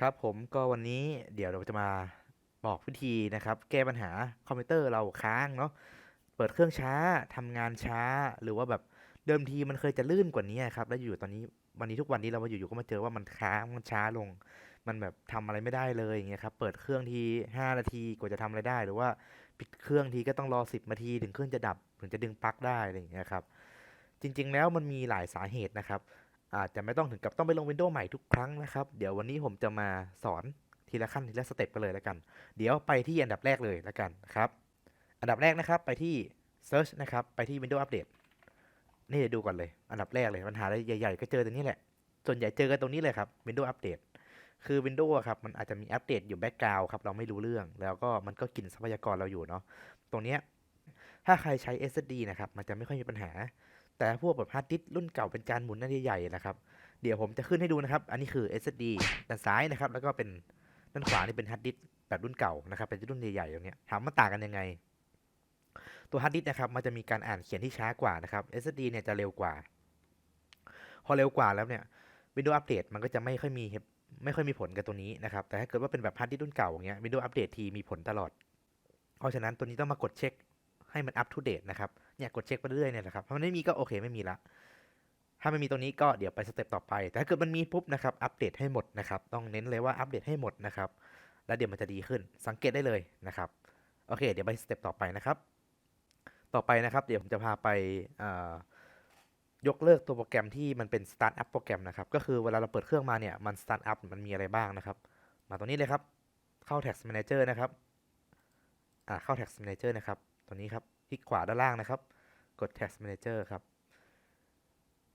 ครับผมก็วันนี้เดี๋ยวเราจะมาบอกวิธีนะครับ แก้ปัญหาคอมพิวเตอร์เราค้างเนาะเปิดเครื่องช้าทำงานช้า หรือว่าแบบเดิมทีมันเคยจะลื่นกว่านี้ครับ แล้วอยู่ตอนนี้วันนี้ทุกวันนี้เรามาอยู่ๆก็มาเจอว่ามันค้างมันช้าลง มันแบบทำอะไรไม่ได้เลยอย่างเงี้ยครับเปิดเครื่องที5นาทีกว่าจะทำอะไรได้ หรือว่าปิดเครื่องทีก็ต้องรอ 10นาทีถึงเครื่องจะดับถึงจะดึงปลั๊กได้อะไรอย่างเงี้ยครับจริง ๆ แล้วมันมีหลายสาเหตุนะครับ อาจจะไม่ต้องถึงกับต้องไปลง Windows ใหม่ทุกครั้งนะครับ เดี๋ยววันนี้ผมจะมาสอนทีละขั้นทีละสเต็ปกันเลยแล้วกัน เดี๋ยวไปที่อันดับแรกเลยแล้วกันครับ อันดับแรกนะครับไปที่ Search นะครับ ไปที่ Windows Update นี่ดูก่อนเลย อันดับแรกเลยปัญหาอะไรใหญ่ๆ ก็เจอตรงนี้แหละ ส่วนใหญ่เจอกันตรงนี้เลยครับ Windows Update คือ Windows ครับ มันอาจจะมีอัปเดตอยู่แบ็กกราวครับเราไม่รู้เรื่อง แล้วก็มันก็กินทรัพยากรเราอยู่เนาะตรงเนี้ยถ้าใครใช้ SSD นะครับ มันจะไม่ค่อยมีปัญหา แต่พวกแบบฮาร์ดดิสก์รุ่นเก่าเป็นจานหมุนหน้าใหญ่ๆนะครับ เดี๋ยวผมจะขึ้นให้ดูนะครับ อันนี้คือ SSD ด้านซ้ายนะครับ แล้วก็เป็นด้านขวานี่เป็นฮาร์ดดิสก์แบบรุ่นเก่านะครับ เป็นรุ่นใหญ่ๆตรงเนี้ยถามมันต่างกันยังไง ตัวฮาร์ดดิสก์นะครับ มันจะมีการอ่านเขียนที่ช้ากว่านะครับ SSD เนี่ยจะเร็วกว่า พอเร็วกว่าแล้วเนี่ย Windows Update มันก็จะไม่ค่อยมีไม่ค่อยมีผลกับตัวนี้นะครับ แต่ถ้าเกิดว่าเป็นแบบฮาร์ดดิสก์รุ่นเก่าอย่างเงี้ย Windows Update ทีมีผลตลอด เพราะฉะนั้นตัวนี้ต้องมากดเช็ค ให้มันอัปทูเดตนะครับเนี่ยกดเช็คไปเรื่อยๆเนี่ยแหละครับถ้ามันไม่มีก็โอเคไม่มีละถ้าไม่มีตรงนี้ก็เดี๋ยวไปสเต็ปต่อไป แต่ถ้าเกิดมันมีปุ๊บนะครับอัปเดตให้หมดนะครับต้องเน้นเลยว่าอัปเดตให้หมดนะครับแล้วเดี๋ยวมันจะดีขึ้นสังเกตได้เลยนะครับโอเค เดี๋ยวไปสเต็ปต่อไปนะครับ ต่อไปนะครับ เดี๋ยวผมจะพาไปยกเลิกตัวโปรแกรมที่มันเป็น Start Up โปรแกรมนะครับ ก็คือเวลาเราเปิดเครื่องมาเนี่ย มัน Start Up มันมีอะไรบ้างนะครับ มาตรงนี้เลยครับ เข้า Tax Manager นะครับ อ่า เข้า Tax Manager นะครับ ตัวนี้ครับ คลิกขวาด้านล่างนะครับ กด Tax Manager ครับ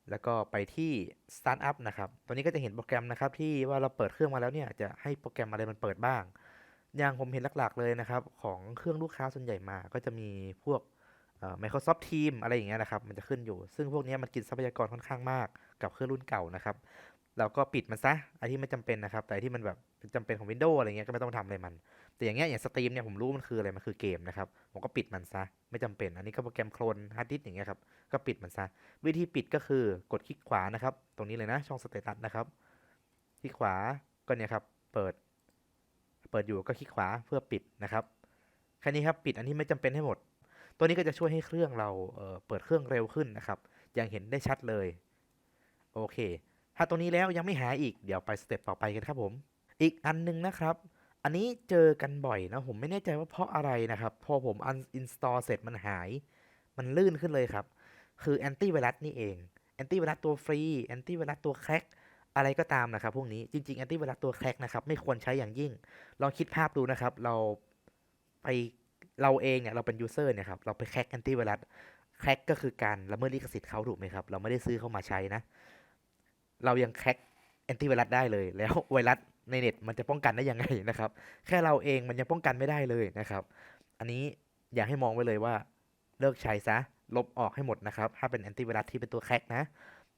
แล้วก็ไปที่ Startup นะครับ ตัวนี้ก็จะเห็นโปรแกรมนะครับ ที่ว่าเราเปิดเครื่องมาแล้วเนี่ยจะให้โปรแกรมอะไรมันเปิดบ้าง อย่างผมเห็นหลักๆเลยนะครับ ของเครื่องลูกค้าส่วนใหญ่มา ก็จะมีพวก Microsoft Teams อะไรอย่างเงี้ยนะครับ มันจะขึ้นอยู่ ซึ่งพวกนี้มันกินทรัพยากรค่อนข้างมากกับเครื่องรุ่นเก่านะครับ เราก็ปิดมันซะไอที่ไม่จำเป็นนะครับ แต่ที่มันแบบจำเป็นของ Windows อะไรเงี้ยก็ไม่ต้องทำอะไรมัน แต่อย่างเงี้ยอย่างสตรีมเนี่ยผมรู้มันคืออะไรมันคือเกมนะครับ ผมก็ปิดมันซะไม่จำเป็น อันนี้ก็โปรแกรมโคลนฮาร์ดดิสก์อย่างเงี้ยครับก็ปิดมันซะวิธีปิดก็คือกดคลิกขวานะครับ ตรงนี้เลยนะช่องสเตตัสนะครับคลิกขวาก็เนี่ยครับเปิด เปิดอยู่ก็คลิกขวาเพื่อปิดนะครับแค่นี้ครับปิดอันที่ไม่จำเป็นให้หมด ตัวนี้ก็จะช่วยให้เครื่องเราเเปิดเครื่องเร็วขึ้นนะครับอย่างเห็นได้ชัดเลยโอเค ถ้าตรงนี้แล้วยังไม่หายอีกเดี๋ยวไปสเต็ปต่อไปกันครับผม อีกอันนึงนะครับ อันนี้เจอกันบ่อยนะผมไม่แน่ใจว่าเพราะอะไรนะครับ พอผมอันอินสตอลเสร็จมันหาย มันลื่นขึ้นเลยครับ คือแอนตี้ไวรัสนี่เองแอนตี้ไวรัสตัวฟรีแอนตี้ไวรัสตัวแคร็กอะไรก็ตามนะครับพวกนี้จริงๆแอนตี้ไวรัสตัวแคร็กนะครับไม่ควรใช้อย่างยิ่ง ลองคิดภาพดูนะครับ เราไปเราเองเนี่ยเราเป็นยูเซอร์เนี่ยครับเราไปแคร็กแอนตี้ไวรัสแคร็กก็คือการละเมิดลิขสิทธิ์เขาถูกไหมครับ เราไม่ได้ซื้อเข้ามาใช้นะ เรายังแคร็กแอนตี้ไวรัสได้เลย แล้วไวรัสในเน็ตมันจะป้องกันได้ยังไงนะครับ แค่เราเองมันยังป้องกันไม่ได้เลยนะครับ อันนี้อยากให้มองไว้เลยว่าเลิกใช้ซะ ลบออกให้หมดนะครับ ถ้าเป็นแอนตี้ไวรัสที่เป็นตัวแคร็กนะ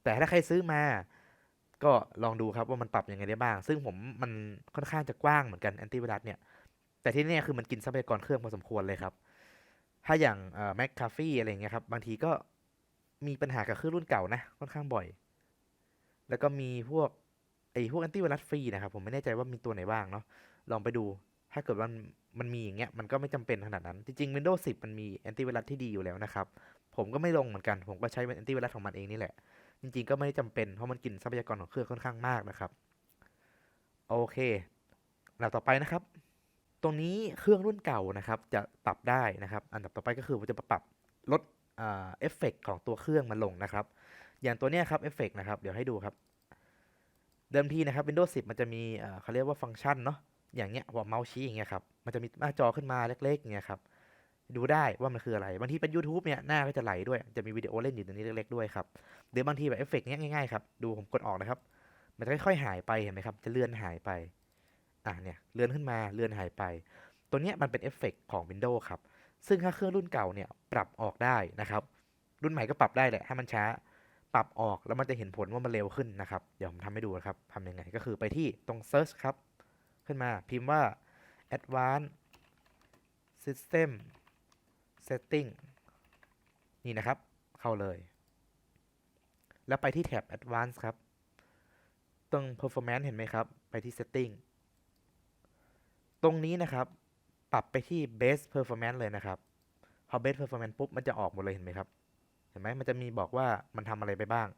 แต่ถ้าใครซื้อมา ก็ลองดูครับว่ามันปรับยังไงได้บ้าง ซึ่งผมมันค่อนข้างจะกว้างเหมือนกันแอนตี้ไวรัสเนี่ย แต่ที่นี่คือมันกินทรัพยากรเครื่องพอสมควรเลยครับ ถ้าอย่างแม็กคาฟี่อะไรเงี้ยครับ บางทีก็มีปัญหากับเครื่องรุ่นเก่านะ ค่อนข้างบ่อย แล้วก็มีพวกไอ้พวกแอนตี้ไวรัสฟรีนะครับ ผมไม่แน่ใจว่ามีตัวไหนบ้างเนาะลองไปดูถ้าเกิดว่ามันมีอย่างเงี้ยมันก็ไม่จำเป็นขนาดนั้น จริงๆ Windows 10 มันมีแอนตี้ไวรัสที่ดีอยู่แล้วนะครับ ผมก็ไม่ลงเหมือนกัน ผมก็ใช้แอนตี้ไวรัสของมันเองนี่แหละ จริงๆ ก็ไม่ได้จำเป็น เพราะมันกินทรัพยากรของเครื่องค่อนข้างมากนะครับ โอเคลำดับต่อไปนะครับ ตรงนี้เครื่องรุ่นเก่านะครับ จะปรับได้นะครับ อันดับต่อไปก็คือจะปรับลดเอฟเฟกของตัวเครื่องมันลงนะครับ อย่างตัวเนี้ยครับเอฟเฟกนะครับ เดี๋ยวให้ดูครับ เดิมทีนะครับ Windows 10 มันจะมีเขาเรียกว่าฟังก์ชันเนาะ อย่างเงี้ยหัวเมาส์ชี้อย่างเงี้ยครับ มันจะมีหน้าจอขึ้นมาเล็กๆอย่างเงี้ยครับ ดูได้ว่ามันคืออะไร บางทีเป็น YouTube เนี่ย หน้าก็จะไหลด้วย จะมีวิดีโอเล่นอยู่ตรงนี้เล็กๆด้วยครับ หรือบางทีแบบเอฟเฟกเนี้ยง่ายๆครับ ดูผมกดออกนะครับ มันจะค่อยๆหายไปเห็นไหมครับ จะเลื่อนหายไป อะเนี่ย เลื่อนขึ้นมาเลื่อนหายไป ตัวเนี้ยมันเป็นเอฟเฟกของ Windows ครับ ซึ่งถ้าเครื่องรุ่นเก่าเนี่ยปรับออกได้นะครับ รุ่นใหม่ก็ปรับได้แหละ ให้มันช้า ปรับออกแล้วมันจะเห็นผลว่ามันเร็วขึ้นนะครับ เดี๋ยวผมทำให้ดูนะครับทำยังไงก็คือไปที่ตรง Search ครับ ขึ้นมาพิมพ์ว่า Advanced System Setting นี่นะครับ เข้าเลย แล้วไปที่แท็บ Advanced ครับ ตรง Performance เห็นไหมครับ ไปที่ Setting ตรงนี้นะครับ ปรับไปที่ base performance เลยนะครับ พอ base performance ปุ๊บ มันจะออกหมดเลยเห็นไหมครับ เห็นไหมมันจะมีบอกว่ามันทำอะไรไปบ้าง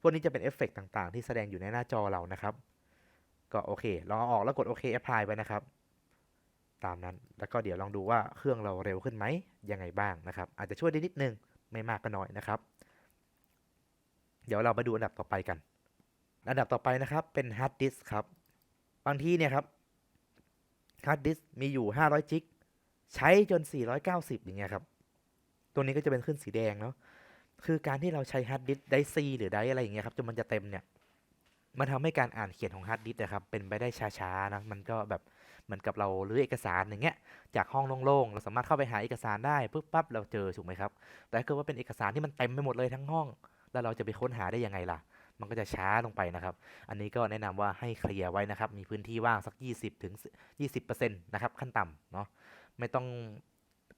พวกนี้จะเป็นเอฟเฟกต์ต่างๆ ที่แสดงอยู่ในหน้าจอเรานะครับ ก็โอเค ลองเอาออกแล้วกดโอเค apply ไปนะครับ ตามนั้น แล้วก็เดี๋ยวลองดูว่าเครื่องเราเร็วขึ้นไหม ยังไงบ้างนะครับ อาจจะช่วยได้นิดนึง ไม่มากก็น้อยนะครับ เดี๋ยวเรามาดูอันดับต่อไปกัน อันดับต่อไปนะครับเป็นฮาร์ดดิสครับ บางทีเนี่ยครับฮาร์ดดิสมีอยู่ 500 จิก ใช้จน 490 อย่างเงี้ยครับ ตัวนี้ก็จะเป็นขึ้นสีแดงเนาะคือการที่เราใช้ฮาร์ดดิสได้ C หรือได้อะไรอย่างเงี้ยครับจนมันจะเต็มเนี่ยมันทำให้การอ่านเขียนของฮาร์ดดิสนะครับเป็นไปได้ช้าๆนะมันก็แบบเหมือนกับเรารื้อเอกสารอย่างเงี้ยจากห้องโล่งๆเราสามารถเข้าไปหาเอกสารได้ปุ๊บปั๊บเราเจอถูกไหมครับ แต่ถ้าเกิดว่าเป็นเอกสารที่มันเต็มไปหมดเลยทั้งห้อง แล้วเราจะไปค้นหาได้ยังไงล่ะ มันก็จะช้าลงไปนะครับ อันนี้ก็แนะนำว่าให้เคลียร์ไว้นะครับ มีพื้นที่ว่างสัก 20ถึง20%นะครับขั้นต่ำเนาะไม่ต้อง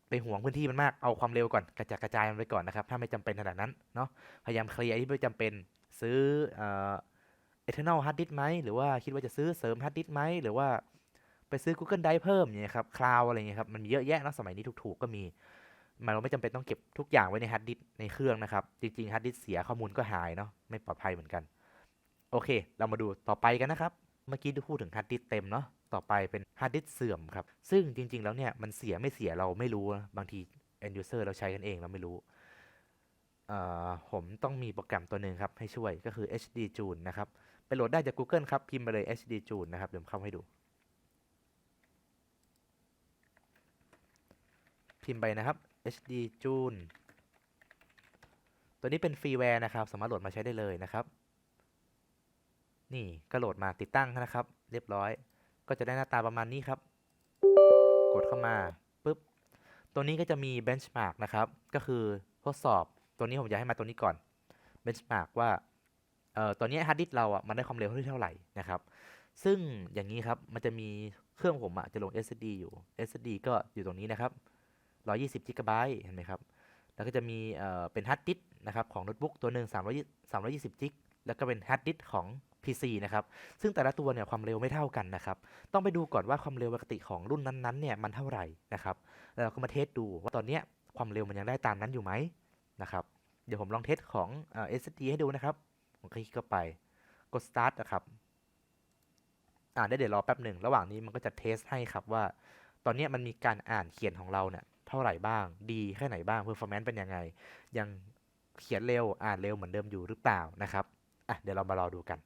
ไปห่วงพื้นที่มันมากเอาความเร็วก่อนกระจายกระจายมันไปก่อนนะครับถ้าไม่จำเป็นขนาดนั้นเนาะพยายามเคลียร์ที่ไม่จำเป็นซื้อเอ่อ eternal hard disk ไหมหรือว่าคิดว่าจะซื้อเสริม hard disk ไหมหรือว่าไปซื้อ Google Drive เพิ่มเงี้ยครับคลาวอะไรเงี้ยครับมันมีเยอะแยะเนาะสมัยนี้ถูกๆก็มีมันเราไม่จำเป็นต้องเก็บทุกอย่างไว้ในฮาร์ดดิสก์ในเครื่องนะครับ จริงๆฮาร์ดดิสก์เสียข้อมูลก็หายเนาะไม่ปลอดภัยเหมือนกัน โอเค เรามาดูต่อไปกันนะครับ เมื่อกี้ได้พูดถึงฮาร์ดดิสเต็มเนาะ ต่อไปเป็นฮาร์ดดิสเสื่อมครับ ซึ่งจริง ๆ แล้วเนี่ยมันเสียไม่เสียเราไม่รู้บางที end user เราใช้กันเองเราไม่รู้ ผมต้องมีโปรแกรมตัวหนึ่งครับ ให้ช่วยก็คือ HD June นะครับ ไปโหลดได้จาก Google ครับ พิมพ์ไปเลย HD June นะครับ เดี๋ยวเข้าให้ดู พิมพ์ไปนะครับ HD June ตัวนี้เป็นฟรีแวร์นะครับ สามารถโหลดมาใช้ได้เลยนะครับ นี่ก็โหลดมาติดตั้งนะครับ เรียบร้อย ก็จะได้หน้าตาประมาณนี้ครับ กดเข้ามาปุ๊บ ตัวนี้ก็จะมี benchmark นะครับ ก็คือทดสอบ ตัวนี้ผมจะให้มาตัวนี้ก่อน benchmark ว่า เอ่อตัวนี้ฮาร์ดดิสเราอะ มันได้ความเร็วที่เท่าไหร่นะครับ ซึ่งอย่างนี้ครับ มันจะมีเครื่องผมอะ จะลง SSD อยู่ SSD ก็อยู่ตรงนี้นะครับ120 g b เห็นไหมครับ แล้วก็จะมีเอ่อเป็นฮาร์ดดิสนะครับของโน้ตบุ๊กตัวหนึ่ง300 320 g แล้วก็เป็นฮาร์ดดิสของ PC นะครับซึ่งแต่ละตัวเนี่ยความเร็วไม่เท่ากันนะครับต้องไปดูก่อนว่าความเร็วปกติของรุ่นนั้นๆเนี่ยมันเท่าไหร่นะครับแล้วเราก็มาเทสดูว่าตอนเนี้ยความเร็วมันยังได้ตามนั้นอยู่ไหมนะครับเดี๋ยวผมลองเทสของเอ่อ SSD ให้ดูนะครับผมคลิกเข้าไปกด start นะครับอ่าได้เดี๋ยวรอแป๊บหนึ่งระหว่างนี้มันก็จะเทสให้ครับว่า ตอนนี้มันมีการอ่านเขียนของเราเนี่ยเท่าไหร่บ้าง ดีแค่ไหนบ้าง performance เป็นยังไง ยังเขียนเร็วอ่านเร็วเหมือนเดิมอยู่หรือเปล่านะครับอะเดี๋ยวเรามารอดูกัน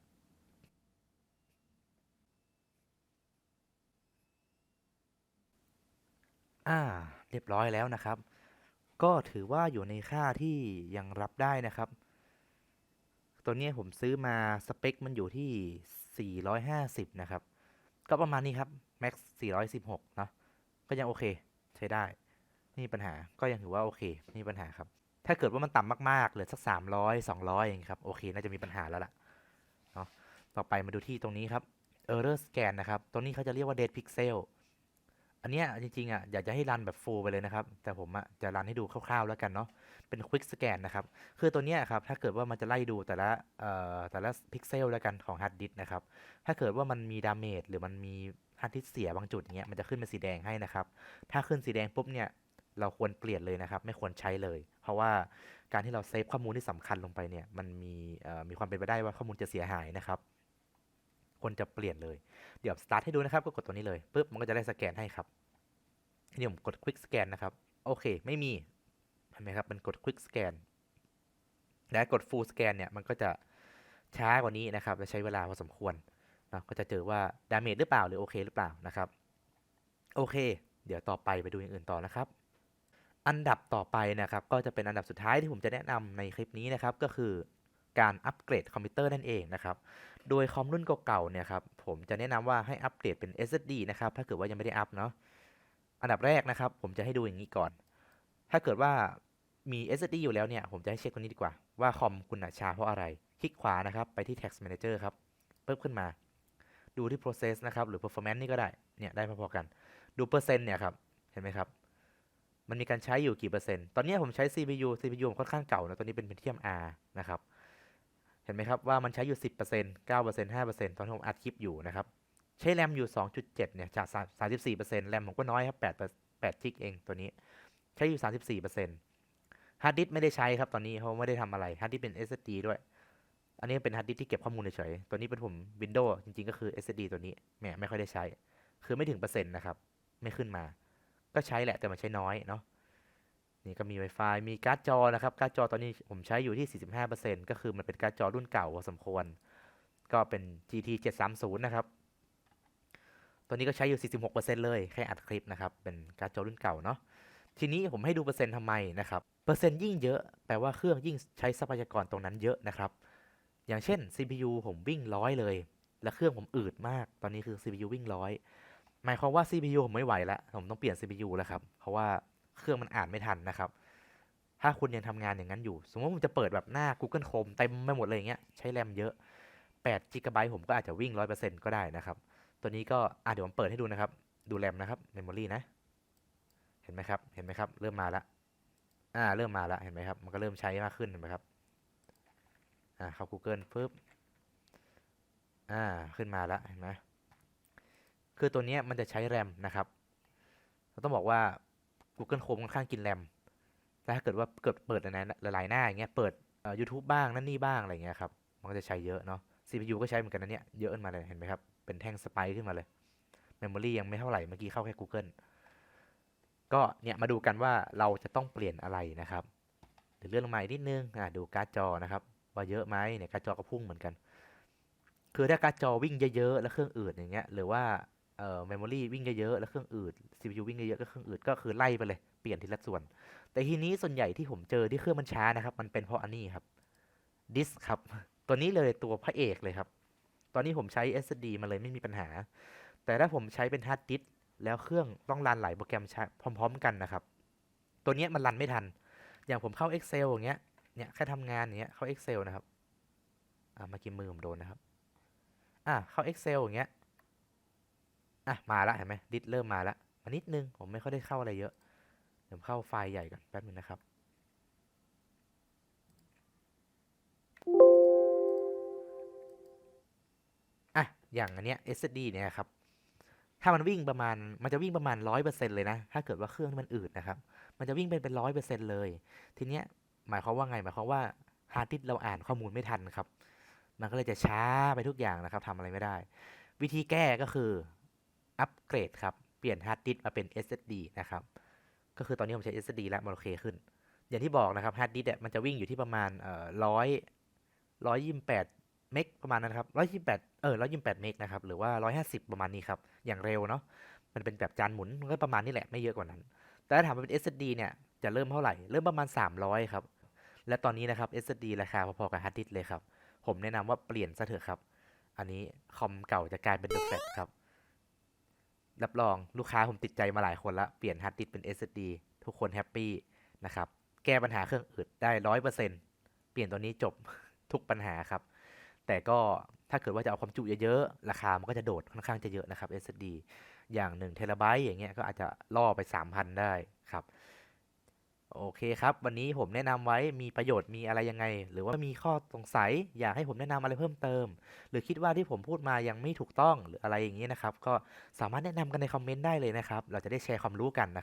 อ่า เรียบร้อยแล้วนะครับ ก็ถือว่าอยู่ในค่าที่ยังรับได้นะครับ ตัวนี้ผมซื้อมาสเปคมันอยู่ที่ 450 นะครับ ก็ประมาณนี้ครับ max 416เนอะก็ยังโอเค ใช้ได้ไม่มีปัญหาก็ยังถือว่าโอเคไม่มีปัญหาครับ ถ้าเกิดว่ามันต่ำมากๆเหลือสัก 300 200อย่างครับ โอเค น่าจะมีปัญหาแล้วล่ะเนาะต่อไปมาดูที่ตรงนี้ครับ error scan นะครับตรงนี้เขาจะเรียกว่า dead pixel อันเนี้ยจริงๆอะอยากจะให้รันแบบ full ไปเลยนะครับ แต่ผมอะจะรันให้ดูคร่าวๆแล้วกันเนาะเป็น quick scan นะครับ คือตัวเนี้ยครับถ้าเกิดว่ามันจะไล่ดูแต่ละเอ่อแต่ละพิกเซลแล้วกันของฮาร์ดดิสนะครับ ถ้าเกิดว่ามันมีดาเมจหรือมันมีฮาร์ดดิสเสียบางจุดเงี้ยมันจะขึ้นเป็นสีแดงให้นะครับ ถ้าขึ้นสีแดงปุ๊บเนี่ยเราควรเปลี่ยนเลยนะครับ ไม่ควรใช้เลย เพราะว่าการที่เราเซฟข้อมูลที่สำคัญลงไปเนี่ยมันมีเอ่อมีความเป็นไปได้ว่าข้อมูลจะเสียหายนะครับ ควรจะเปลี่ยนเลย เดี๋ยว start ให้ดูนะครับ ก็กดตัวนี้เลยปุ๊บมันก็จะได้สแกนให้ครับทีนี้ผมกด quick scan นะครับ โอเค ไม่มีเห็นไหมครับ มันกด quick scan และกด full scan เนี่ย มันก็จะช้ากว่านี้นะครับและใช้เวลาพอสมควรนะก็จะเจอว่า damage หรือเปล่าหรือโอเคหรือเปล่านะครับ โอเค เดี๋ยวต่อไปไปดูอย่างอื่นต่อนะครับ อันดับต่อไปนะครับ ก็จะเป็นอันดับสุดท้ายที่ผมจะแนะนำในคลิปนี้นะครับ ก็คือการอัปเกรดคอมพิวเตอร์นั่นเองนะครับ โดยคอมรุ่นเก่าๆเนี่ยครับผมจะแนะนำว่าให้อัปเกรดเป็น SSD นะครับถ้าเกิดว่ายังไม่ได้อัพเนาะอันดับแรกนะครับผมจะให้ดูอย่างนี้ก่อน ถ้าเกิดว่ามี SSD อยู่แล้วเนี่ยผมจะให้เช็คตัวนี้ดีกว่าว่าคอมคุณช้าเพราะอะไร คลิกขวานะครับไปที่ Task Manager ครับปึ๊บขึ้นมา ดูที่ process นะครับหรือ performance นี่ก็ได้เนี่ยได้พอๆกัน ดูเปอร์เซ็นต์เนี่ยครับเห็นไหมครับมันมีการใช้อยู่กี่เปอร์เซ็นต์ ตอนนี้ผมใช้ CPU CPU ผมค่อนข้างเก่านะตัวนี้เป็น Pentium R นะครับ ห็นไหมครับว่ามันใช้อยู่ 10% 9% 5%ตอนที่ผมอัดคลิปอยู่นะครับ ใช้แรมอยู่ 2.7 เนี่ย จาก 34%แรมผมก็น้อยครับ 8 8จิกเองตัวนี้ ใช้อยู่ 34%ฮาร์ดดิสไม่ได้ใช้ครับตอนนี้เขาไม่ได้ทำอะไรฮาร์ดดิสเป็น SSD ด้วย อันนี้เป็นฮาร์ดดิสที่เก็บข้อมูลเฉยๆตัวนี้เป็นผม Windows จริงๆ ก็คือ SSD ตัวนี้แหมไม่ค่อยได้ใช้ คือไม่ถึงเปอร์เซ็นต์นะครับ ไม่ขึ้นมา ก็ใช้แหละแต่มันใช้น้อยเนาะ นี่ก็มี Wi-Fi มีการ์ดจอนะครับ การ์ดจอตอนนี้ผมใช้อยู่ที่ 45%ก็คือมันเป็นการ์ดจอรุ่นเก่าพอสมควร ก็เป็น GT 730 นะครับตัวนี้ก็ใช้อยู่ 46%เลย แค่อัดคลิปนะครับ เป็นการ์ดจอรุ่นเก่าเนาะ ทีนี้ผมให้ดูเปอร์เซ็นต์ทำไมนะครับ เปอร์เซ็นต์ยิ่งเยอะ แปลว่าเครื่องยิ่งใช้ทรัพยากรตรงนั้นเยอะนะครับ อย่างเช่น CPU ผมวิ่งร้อยเลย และเครื่องผมอืดมาก ตอนนี้คือ CPU วิ่งร้อย หมายความว่า CPU ผมไม่ไหวแล้ว ผมต้องเปลี่ยน CPU แล้วครับ เพราะว่า เครื่องมันอ่านไม่ทันนะครับ ถ้าคุณยังทำงานอย่างนั้นอยู่ สมมติว่าผมจะเปิดแบบหน้า Google Chrome เต็มไปหมดเลยอย่างเงี้ยใช้แรมเยอะ8 g b ผมก็อาจจะวิ่ง 100%ก็ได้นะครับ ตัวนี้ก็อะเดี๋ยวผมเปิดให้ดูนะครับ ดูแรมนะครับ Memory นะ เห็นไหมครับ เห็นไหมครับ เริ่มมาล้วอ่า เริ่มมาล้วเห็นไหมครับ มันก็เริ่มใช้มากขึ้นเห็นไหมครับ อ่า เข้า Google ปึ๊บ อ่า ขึ้นมาล้วเห็นไหมคือตัวนี้มันจะใช้แรมนะครับ เราต้องบอกว่า Google Chrome ค่อนข้างกินแรมแต่ถ้าเกิดว่าเกิดเปิดหลายๆหน้าอย่างเงี้ย เปิดเอ่อ YouTube บ้างนั่นนี่บ้างอะไรเงี้ยครับ มันก็จะใช้เยอะเนาะ CPU ก็ใช้เหมือนกันนะเนี่ย เยอะขึ้นมาเลยเห็นไหมครับ เป็นแท่งสไปค์ขึ้นมาเลย Memory ยังไม่เท่าไหร่เมื่อกี้เข้าแค่ Google ก็เนี่ยมาดูกันว่าเราจะต้องเปลี่ยนอะไรนะครับเดี๋ยวเลื่อนลงมาอีกนิดนึงอ่าดูการ์ดจอนะครับ ว่าเยอะไหมเนี่ยการ์ดจอก็พุ่งเหมือนกัน คือถ้าการ์ดจอวิ่งเยอะๆแล้วเครื่องอืดอย่างเงี้ยหรือว่า เอ่อ memory วิ่งเยอะๆแล้วเครื่องอืด CPU วิ่งเยอะๆก็เครื่องอืดก็คือไล่ไปเลยเปลี่ยนทีละส่วน แต่ทีนี้ส่วนใหญ่ที่ผมเจอที่เครื่องมันช้านะครับ มันเป็นเพราะอันนี้ครับดิสครับ ตัวนี้เลยตัวพระเอกเลยครับ ตอนนี้ผมใช้ SSD มาเลยไม่มีปัญหา แต่ถ้าผมใช้เป็นฮาร์ดดิสก์แล้วเครื่องต้องรันหลายโปรแกรมพร้อม ๆ กันนะครับ ตัวนี้มันรันไม่ทัน อย่างผมเข้า Excel อย่างเงี้ยเนี่ยแค่ทำงานอย่างเงี้ยเข้า Excel นะครับอ่ามื่อกี้มือผมโดนนะครับอะเข้า Excel อย่างเงี้ย อะมาละเห็นไหมดิสเริ่มมาละมานิดนึงผมไม่ค่อยได้เข้าอะไรเยอะเดี๋ยวเข้าไฟล์ใหญ่ก่อนแป๊บนึงนะครับอะอย่างอันเนี้ย SSD เนี่ยครับถ้ามันวิ่งประมาณ มันจะวิ่งประมาณร้อยเปอร์เซ็นเลยนะ ถ้าเกิดว่าเครื่องมันอืดนะครับ มันจะวิ่งเป็นเป็นร้อยเปอร์เซ็นเลย ทีเนี้ย หมายความว่าไง หมายความว่าฮาร์ดดิสเราอ่านข้อมูลไม่ทันครับ มันก็เลยจะช้าไปทุกอย่างนะครับทำอะไรไม่ได้ วิธีแก้ก็คือ อัปเกรดครับ เปลี่ยนฮาร์ดดิสก์มาเป็น SSD นะครับ ก็คือตอนนี้ผมใช้ SSD แล้วมันโอเคขึ้น อย่างที่บอกนะครับฮาร์ดดิสก์เนี่ยมันจะวิ่งอยู่ที่ประมาณเอ่อร้อยร้อยยี่สิบแปดเมกประมาณนั้นครับร้อยยี่สิบแปดเออร้อยยี่สิบแปดเมกนะครับ หรือว่าร้อยห้าสิบประมาณนี้ครับ อย่างเร็วเนาะ มันเป็นแบบจานหมุนก็ประมาณนี้แหละ ไม่เยอะกว่านั้น แต่ถ้าถามว่าเป็น SSD เนี่ยจะเริ่มเท่าไหร่ เริ่มประมาณ 300 ครับ และตอนนี้นะครับ SSD ราคาพอๆกับฮาร์ดดิสก์เลยครับ ผมแนะนำว่าเปลี่ยนซะเถอะครับ อันนี้คอมเก่าจะกลายเป็น The Fat ครับ รับรองลูกค้าผมติดใจมาหลายคนละเปลี่ยนฮาร์ดดิสเป็น SSD ทุกคนแฮปปี้นะครับ แก้ปัญหาเครื่องอืดได้ร้อยเปอร์เซ็นเปลี่ยนตัวนี้จบทุกปัญหาครับ แต่ก็ถ้าเกิดว่าจะเอาความจุเยอะๆ ราคามันก็จะโดดค่อนข้างจะเยอะนะครับ SSD อย่าง1เทราไบต์อย่างเงี้ยก็อาจจะล่อไป 3,000 ได้ครับ โอเคครับ วันนี้ผมแนะนำไว้มีประโยชน์มีอะไรยังไง หรือว่ามีข้อสงสัย อยากให้ผมแนะนำอะไรเพิ่มเติม หรือคิดว่าที่ผมพูดมายังไม่ถูกต้องหรืออะไรอย่างนี้นะครับ ก็สามารถแนะนำกันในคอมเมนต์ได้เลยนะครับ เราจะได้แชร์ความรู้กันนะครับ